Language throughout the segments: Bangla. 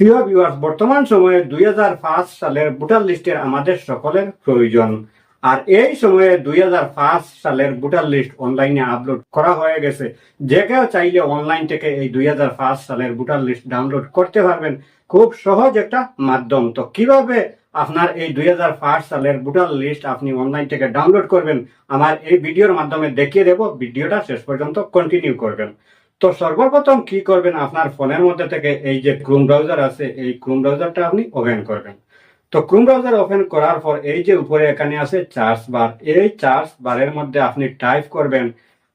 প্রিয় ভিউয়ার্স বর্তমান সময়ে দুই সালের ভোটার লিস্টের আমাদের সকলের প্রয়োজন। আর এই সময়ে দুই হাজার পাঁচ সালের ভোটার লিস্ট অনলাইনে আপলোড করা হয়ে গেছে। যে কেউ চাইলে অনলাইন থেকে এই দুই হাজার পাঁচ সালের ভোটার লিস্ট ডাউনলোড করতে পারবেন। খুব সহজ একটা মাধ্যম। তো কীভাবে আপনার এই দুই হাজার পাঁচ সালের ভোটার লিস্ট আপনি অনলাইন থেকে ডাউনলোড করবেন? আমার এই ভিডিওর মাধ্যমে দেখিয়ে দেব। ভিডিওটা শেষ পর্যন্ত কন্টিনিউ করবেন। তো সর্বপ্রথম কি করবেন? আপনার ফোনের মধ্যে থেকে এই যে ক্রোম ব্রাউজার আছে, এই ক্রোম ব্রাউজারটা আপনি ওপেন করবেন। তো ক্রোম ব্রাউজার ওপেন করার পর এই যে উপরে এখানে আছে চার্জ বার এই চার্জ বারের মধ্যে আপনি টাইপ করবেন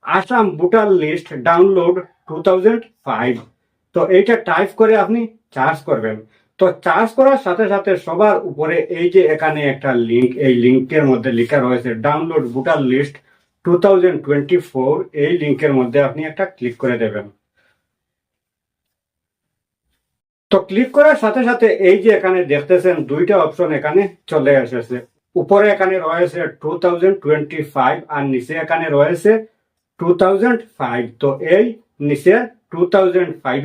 Assam voter list download two thousand five তো এইটা টাইপ করে আপনি চার্জ করবেন। তো চার্জ করার সাথে সাথে সবার উপরে এই যে এখানে একটা লিংক এই লিঙ্কের মধ্যে লেখা রয়েছে ডাউনলোড ভোটার লিস্ট টু এই লিংকের মধ্যে আপনি একটা ক্লিক করে দেবেন। তো ক্লিক করার সাথে সাথে এই যে এখানে দেখতেছেন দুইটা অপশন এখানে চলে এসেছে। উপরে এখানে রয়েছে টু আর নিচে এখানে রয়েছে টু তো এই নিচে টু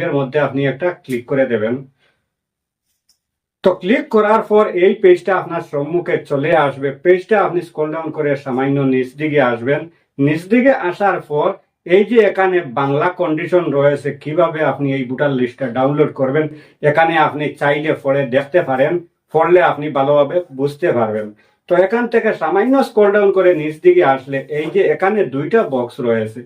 এর মধ্যে আপনি একটা ক্লিক করে দেবেন। তো ক্লিক করার পর এই পেজটা আপনার সম্মুখে চলে আসবে। পেজটা আপনি স্ক্রল ডাউন করে সামান্য নিচ দিকে আসবেন। নিচ দিকে আসার পর এই যে এখানে বাংলা কন্ডিশন রয়েছে, কীভাবে আপনি এই ভোটার লিস্টটা ডাউনলোড করবেন, এখানে আপনি চাইলে পড়ে দেখতে পারেন, পড়লে আপনি ভালোভাবে বুঝতে পারবেন। তো এখান থেকে সামান্য স্ক্রল ডাউন করে নিচ দিকে আসলে এই যে এখানে দুইটা বক্স রয়েছে।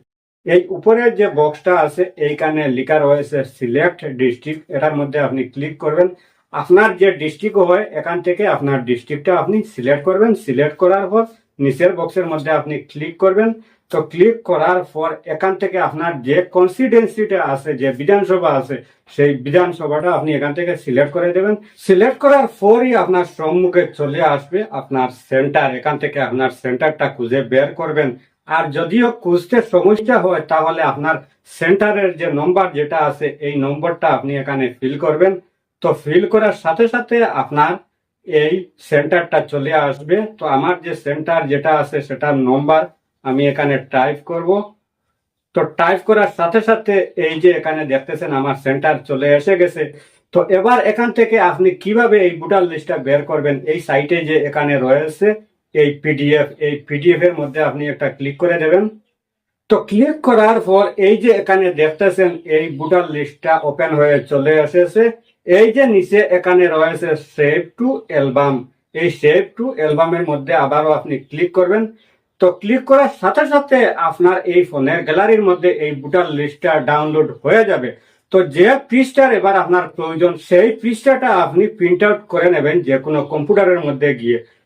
এই উপরের যে বক্সটা আছে, এইখানে লেখা রয়েছে সিলেক্ট ডিস্ট্রিক্ট এটার মধ্যে আপনি ক্লিক করবেন। আপনার যে ডিস্ট্রিক্ট হয়, এখান থেকে আপনার ডিস্ট্রিক্টটা আপনি সিলেক্ট করবেন। সিলেক্ট করার পর নিচের বক্সের মধ্যে আপনি ক্লিক করবেন। তো ক্লিক করার পর এখান থেকে আপনার যে কনস্টিডেন্সিটা আছে, যে বিধানসভা আছে, সেই বিধানসভাটা আপনি এখান থেকে সিলেক্ট করে দেবেন। সিলেক্ট করার পরই আপনার সম্মুখে চলে আসবে আপনার সেন্টার এখান থেকে আপনার সেন্টারটা খুঁজে বের করবেন। আর যদিও খুঁজতে সমস্যা হয়, তাহলে আপনার সেন্টারের যে নম্বর যেটা আছে, এই নম্বরটা আপনি এখানে ফিল করবেন। তো ফিল করার সাথে সাথে আপনার এই সেন্টারটা চলে আসবে। তো আমার যে সেন্টার যেটা আছে সেটার নম্বর আমি এখানে টাইপ করব। তো টাইপ করার সাথে সাথে এই যে এখানে দেখতেছেন আমার সেন্টার চলে এসে গেছে। তো এবার এখান থেকে আপনি কীভাবে এই ভোটার লিস্টটা বের করবেন? এই সাইটে যে এখানে রয়েছে এই পিডিএফ এই পিডিএফ এর মধ্যে আপনি একটা ক্লিক করে দেবেন। তো ক্লিক করার পর এই যে এখানে দেখতেছেন, এই ভোটার লিস্টটা ওপেন হয়ে চলে এসেছে। এই যে নিচে এখানে রয়েছে সেভ টু অ্যালবাম এই সেভ টু অ্যালবামের মধ্যে আবারও আপনি ক্লিক করবেন। তো ক্লিক করার সাথে সাথে আপনার এই ফোনের গ্যালারির মধ্যে এই ভোটার লিস্টটা ডাউনলোড হয়ে যাবে। তো যে পৃষ্ঠার এবার আপনার প্রয়োজন, সেই পৃষ্ঠাটা আপনি প্রিন্ট আউট করে নেবেন যে কোনো কম্পিউটারের মধ্যে গিয়ে।